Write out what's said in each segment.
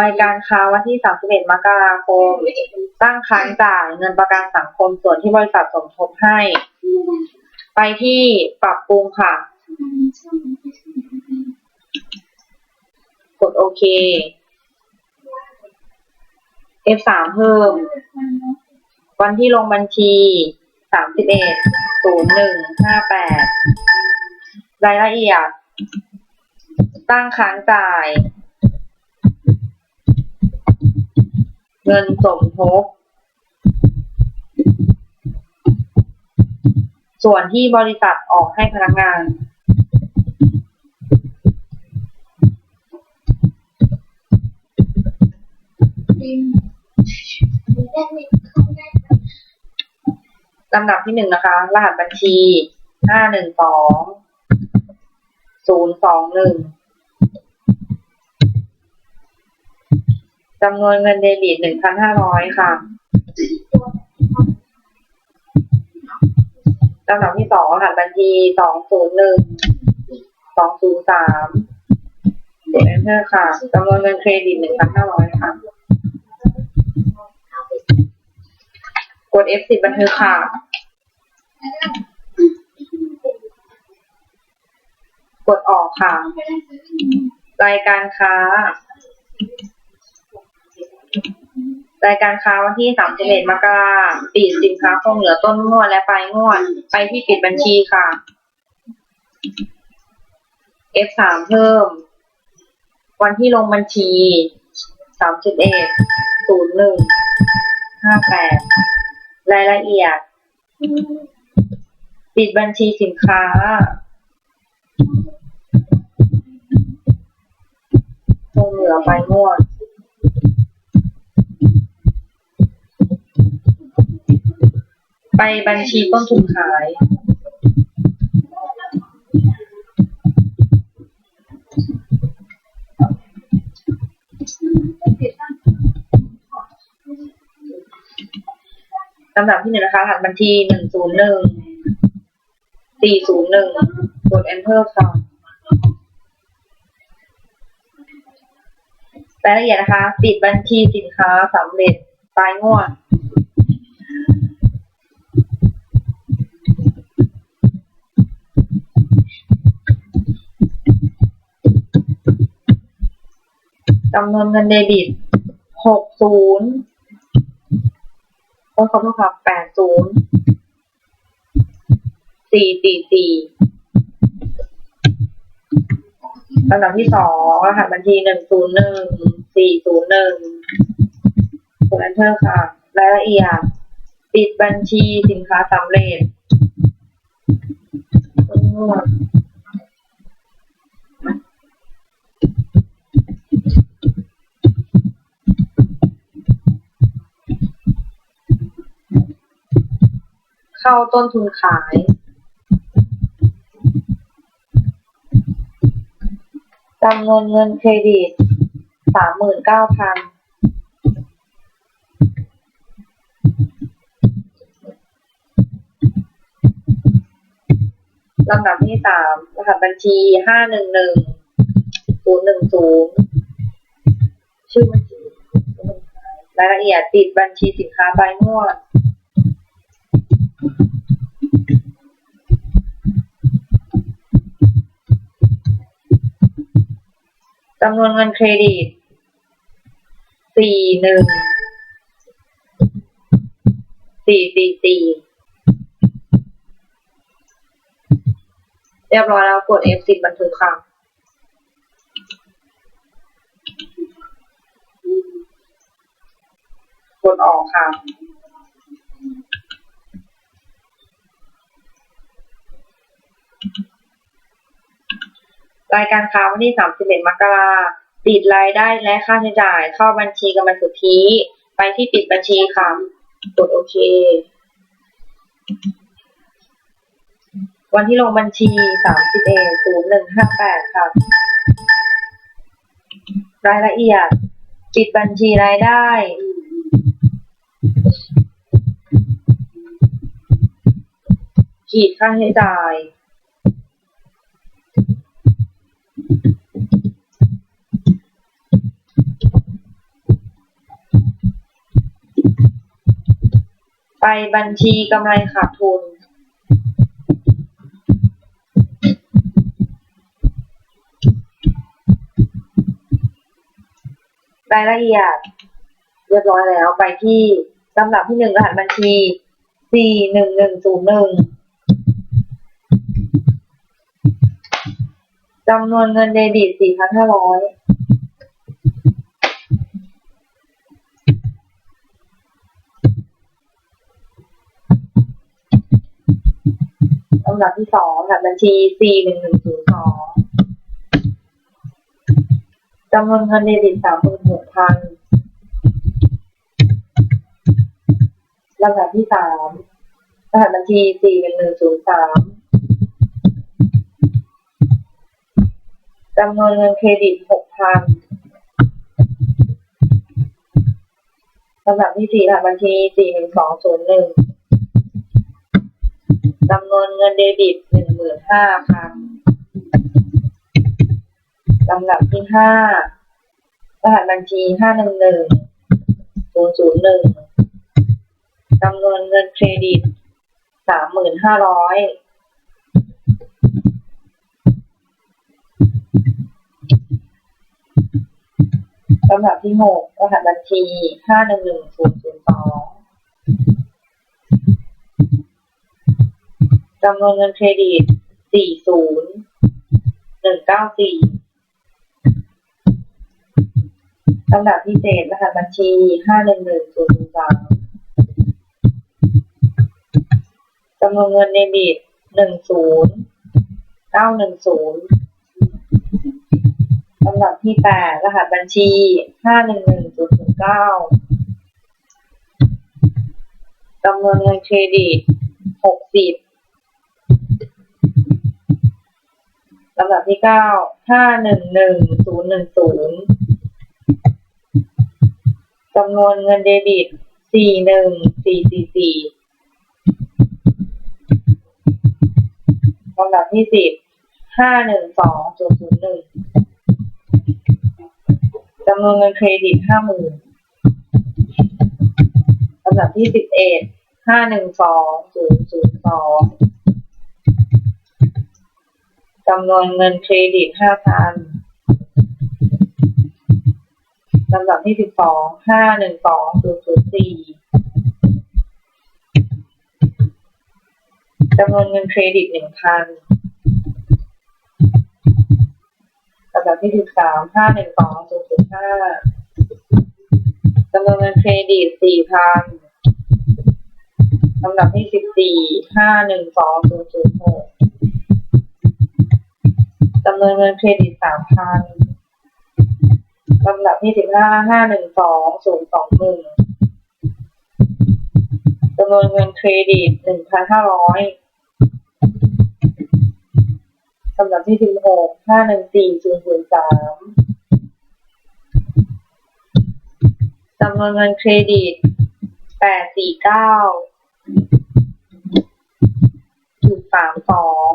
รายการค้าวันที่ 31 มกราคม ตั้งค้างจ่ายเงินประกันสังคมส่วนที่บริษัทสมทบให้ ไปที่ปรับปรุงค่ะ กดโอเค F3 เพิ่ม วันที่ลงบัญชี 31 01 58 รายละเอียด ตั้งค้างจ่าย เงินสมทบ ส่วนที่บริษัทออกให้พนักงานลำดับที่หนึ่งนะคะ รหัสบัญชี ห้าหนึ่งสอง ศูนย์สองหนึ่ง จำนวนเงินเดบิตหนึ่งพันห้าร้อยค่ะลำดับที่สองรหัสบัญชีสองศูนย์หนึ่งสองศูนย์สามกด enter ค่ะจำนวนเงินเครดิตหนึ่งพันห้าร้อยค่ะ กด F10 บันทึกค่ะกดออกค่ะ รายการค้า รายการค้าวันที่31มกราปิดสินค้าคงเหลือต้นงวดและปลายงวด ไปที่ปิดบัญชีค่ะ F3 เพิ่ม วันที่ลงบัญชี31 01 58รายละเอียด ปิดบัญชีสินค้าคงเหลือไปงวด ไปบัญชีต้นทุนขาย ลำดับที่หนึ่งนะคะรหัสบัญชีหนึ่งศูนย์หนึ่งสี่ศูนย์หนึ่งกด enter ค่ะรายละเอียดนะคะ ปิดบัญชีสินค้าสำเร็จปลายงวด จำนวนเงินเดบิตหกศูนย์โอ้ขอโทษครับแปดศูนย์สี่สี่สี่ลำดับที่สองรหัสบัญชีหนึ่งศูนย์หนึ่งสี่ศูนย์หนึ่งกด enter ค่ะ รายละเอียด ปิดบัญชีสินค้าสำเร็จต้นงวด เข้าต้นทุนขาย จำนวนเงินเครดิตสามหมื่นเก้าพันลำดับที่สามรหัสบัญชีห้าหนึ่งหนึ่งศูนย์หนึ่งศูนย์ชื่อบัญชีรายละเอียดปิดบัญชีสินค้าใบงวด จำนวนเงินเครดิตสี่หนึ่งสี่สี่สี่เรียบร้อยแล้วกด F10 บันทึกค่ะกดออกค่ะ รายการค้าวันที่ 31 มกราปิดรายได้และค่าใช้จ่าย เข้าบัญชีกำลังสุทธิไปที่ปิดบัญชีค่ะกดโอเค วันที่ลงบัญชี 31 0158ค่ะรายละเอียด ปิดบัญชีรายได้ขีดค่าใช้จ่าย ไปบัญชีกำไรขาดทุนรายละเอียด เรียบร้อยแล้วไปที่ลำดับที่หนึ่งรหัสบัญชี สี่หนึ่งหนึ่งศูนย์หนึ่งจำนวนเงินเดบิตสี่พันห้าร้อยลำดับที่สองรหัสบัญชีสี่หนึ่งหนึ่งศูนย์สองจำนวนเงินเดบิตสามหมื่นหกพันลำดับที่สามรหัสบัญชีสี่หนึ่งหนึ่งศูนย์สามจำนวนเงินเครดิตหกพันลำดับที่สี่รหัสบัญชีสี่หนึ่งสองศูนย์หนึ่ง จำนวนเงินเดบิตหนึ่งหมื่นห้าพันลำดับที่ห้ารหัสบัญชีห้าหนึ่งหนึ่งศูนย์ศูนย์หนึ่งจำนวนเงินเครดิตสามหมื่นห้าร้อยลำดับที่หกรหัสบัญชีห้าหนึ่งหนึ่งศูนย์ศูนย์สอง จำนวนเงินเครดิตสี่ศูนย์หนึ่งเก้าสี่ลำดับที่เจ็ดรหัสบัญชีห้าหนึ่งหนึ่งศูนย์ศูนย์สามจำนวนเงินเดบิตหนึ่งศูนย์เก้าหนึ่งศูนย์ลำดับที่แปดรหัสบัญชีห้าหนึ่งหนึ่งศูนย์ศูนย์เก้าจำนวนเงินเครดิตหกสิบ ลำดับที่เก้าห้าหนึ่งหนึ่งศูนย์หนึ่งศูนย์จำนวนเงินเดบิตสี่หนึ่งสี่สี่สี่ลำดับที่สิบห้าหนึ่งสองศูนย์ศูนย์หนึ่งจำนวนเงินเครดิตห้าหมื่นลำดับที่สิบเอ็ดห้าหนึ่งสองศูนย์ศูนย์สอง จำนวนเงินเครดิตห้าพันลำดับที่สิบสองห้าหนึ่งสองศูนย์ศูนย์สี่จำนวนเงินเครดิตหนึ่งพันลำดับที่สิบสามห้าหนึ่งสองศูนย์ศูนย์ห้าจำนวนเงินเครดิตสี่พันลำดับที่สิบสี่ห้าหนึ่งสองศูนย์ศูนย์หก จำนวนเงินเครดิตสามพันลำดับที่สิบห้าห้าหนึ่งสองศูนย์สองหนึ่งจำนวนเงินเครดิตหนึ่งพันห้าร้อยลำดับที่สิบหกห้าหนึ่งสี่ศูนย์ศูนย์สามจำนวนเงินเครดิตแปดสี่เก้าจุดสามสอง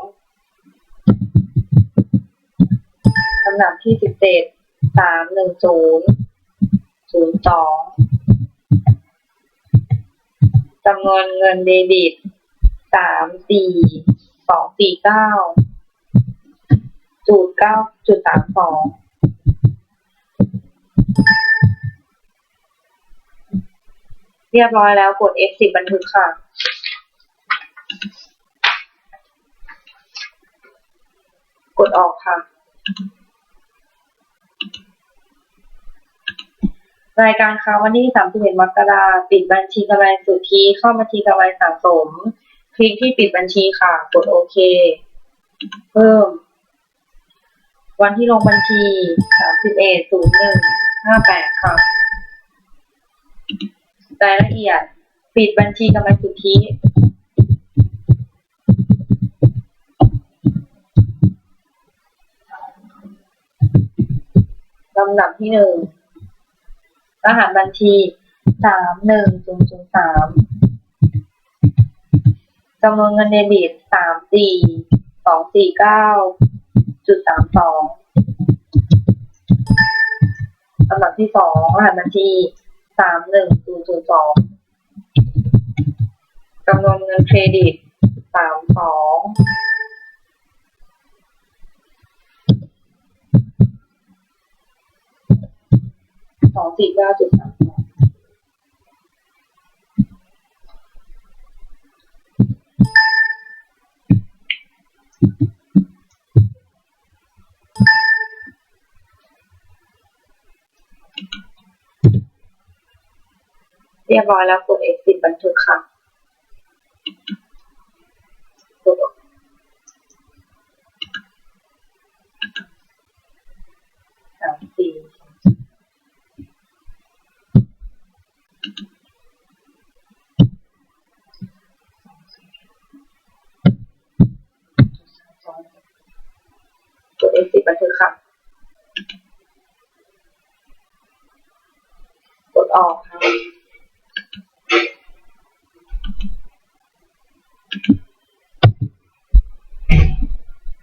ลำดับที่สิบเจ็ดสามหนึ่งศูนย์ศูนย์สองจำนวนเงินเดบิตสามสี่สองสี่เก้าจุดเก้าจุดสามสองเรียบร้อยแล้วกด F10 บันทึกค่ะกดออกค่ะ รายการค้าวันที่31มกราปิดบัญชีกำไรสุทธิเข้าบัญชีกำไรสะสม คลิกที่ปิดบัญชีค่ะ กดโอเค เพิ่ม วันที่ลงบัญชี31 01 58ค่ะรายละเอียด ปิดบัญชีกำไรสุทธิลำดับที่หนึ่ง รหัสบัญชีสามหนึ่งศูนย์ศูนย์สามจำนวนเงินเดบิตสามสี่สองสี่เก้าจุดสามสองลำดับที่สองรหัสบัญชีสามหนึ่งศูนย์ศูนย์สองจำนวนเงินเครดิต สี่เก้าจุดสามสองเรียบร้อยแล้วกด exit บันทึกค่ะ